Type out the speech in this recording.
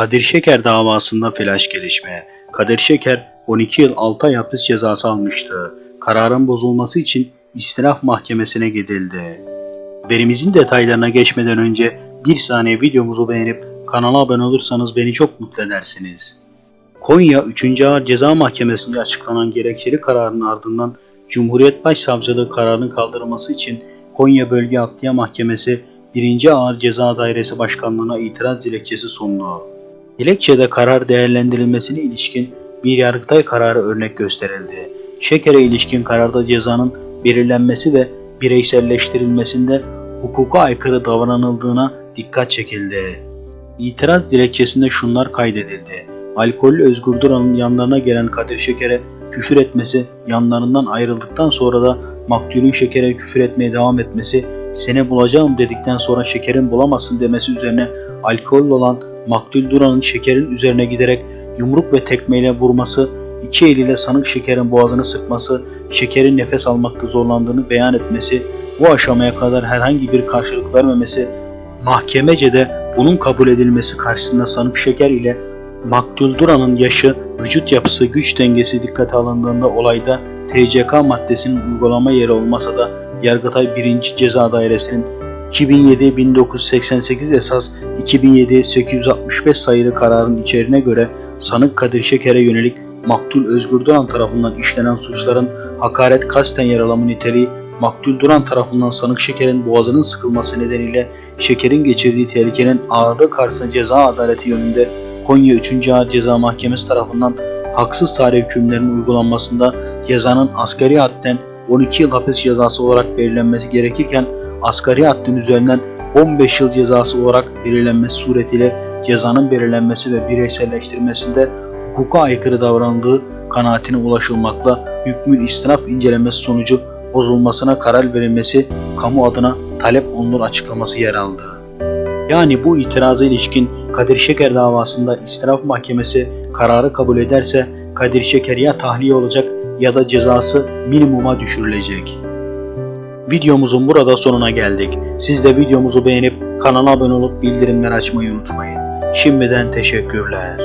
Kadir Şeker davasında flash gelişme. Kadir Şeker 12 yıl 6 ay hapis cezası almıştı. Kararın bozulması için istinaf mahkemesine gidildi. Haberimizin detaylarına geçmeden önce bir saniye videomuzu beğenip kanala abone olursanız beni çok mutlu edersiniz. Konya 3. Ağır Ceza Mahkemesi'nde açıklanan gerekçeli kararın ardından Cumhuriyet Başsavcılığı kararının kaldırılması için Konya Bölge Adliye Mahkemesi 1. Ağır Ceza Dairesi Başkanlığı'na itiraz dilekçesi sundu. Dilekçede karar değerlendirilmesine ilişkin bir yargıtay kararı örnek gösterildi. Şeker'e ilişkin kararda cezanın belirlenmesi ve bireyselleştirilmesinde hukuka aykırı davranıldığına dikkat çekildi. İtiraz dilekçesinde şunlar kaydedildi. Alkollü Özgür Duran'ın yanlarına gelen Kadir Şeker'e küfür etmesi, yanlarından ayrıldıktan sonra da maktulün Şeker'e küfür etmeye devam etmesi, seni bulacağım dedikten sonra Şeker'in bulamazsın demesi üzerine alkollü olan maktul Duran'ın Şeker'in üzerine giderek yumruk ve tekmeyle vurması, iki eliyle sanık Şeker'in boğazını sıkması, Şeker'in nefes almakta zorlandığını beyan etmesi, bu aşamaya kadar herhangi bir karşılık vermemesi, mahkemece de bunun kabul edilmesi karşısında sanık Şeker ile Maktul Duran'ın yaşı, vücut yapısı, güç dengesi dikkate alındığında olayda TCK maddesinin uygulama yeri olmasa da Yargıtay 1. Ceza Dairesi'nin 2007-1988 esas 2007-865 sayılı kararın içeriğine göre sanık Kadir Şeker'e yönelik Maktul Özgür Duran tarafından işlenen suçların hakaret kasten yaralama niteliği Maktul Duran tarafından sanık Şeker'in boğazının sıkılması nedeniyle Şeker'in geçirdiği tehlikenin ağırlığı karşısında ceza adaleti yönünde Konya 3. Ağır Ceza Mahkemesi tarafından haksız tarih hükümlerinin uygulanmasında cezanın asgari hadden 12 yıl hapis cezası olarak belirlenmesi gerekirken asgari haddin üzerinden 15 yıl cezası olarak belirlenmesi suretiyle cezanın belirlenmesi ve bireyselleştirilmesinde hukuka aykırı davranıldığı kanaatine ulaşılmakla hükmün istinaf incelemesi sonucu bozulmasına karar verilmesi kamu adına talep olunur açıklaması yer aldı. Yani bu itiraza ilişkin Kadir Şeker davasında istinaf mahkemesi kararı kabul ederse Kadir Şeker ya tahliye olacak ya da cezası minimuma düşürülecek. Videomuzun burada sonuna geldik. Siz de videomuzu beğenip kanala abone olup bildirimler açmayı unutmayın. Şimdiden teşekkürler.